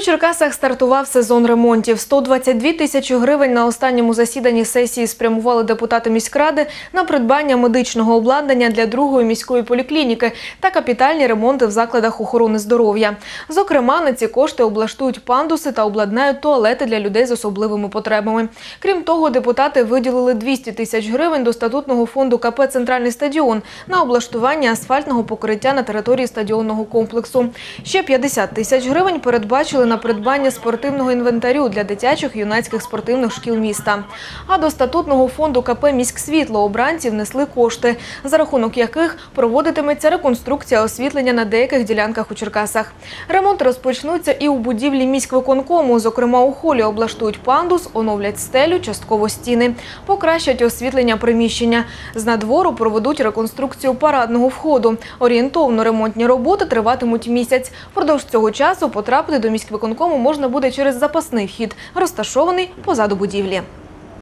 Черкасах стартував сезон ремонтів. 122 тисячі гривень на останньому засіданні сесії спрямували депутати міськради на придбання медичного обладнання для другої міської поліклініки та капітальні ремонти в закладах охорони здоров'я. Зокрема, на ці кошти облаштують пандуси та обладнають туалети для людей з особливими потребами. Крім того, депутати виділили 200 тисяч гривень до статутного фонду КП «Центральний стадіон» на облаштування асфальтного покриття на території стадіонного комплексу. Ще 50 тисяч гривень передбачили на придбання спортивного інвентарю для дитячих юнацьких спортивних шкіл міста. А до статутного фонду КП «Міськсвітло» обранці внесли кошти, за рахунок яких проводитиметься реконструкція освітлення на деяких ділянках у Черкасах. Ремонти розпочнуться і у будівлі міськвиконкому. Зокрема, у холі облаштують пандус, оновлять стелю, частково стіни, покращать освітлення приміщення. З надвору проведуть реконструкцію парадного входу. Орієнтовно ремонтні роботи триватимуть місяць. Впродовж цього часу потрапити до міськвиконкому можна буде через запасний вхід, розташований позаду будівлі.